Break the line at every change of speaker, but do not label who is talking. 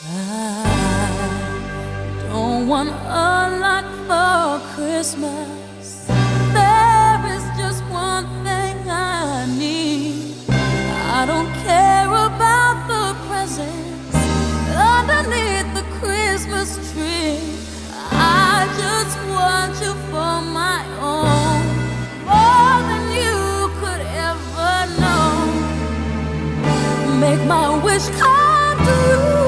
I don't want a lot for Christmas. There is just one thing I need. I don't care about the presents underneath the Christmas tree. I just want you for my own, more than you could ever know. Make my wish come true.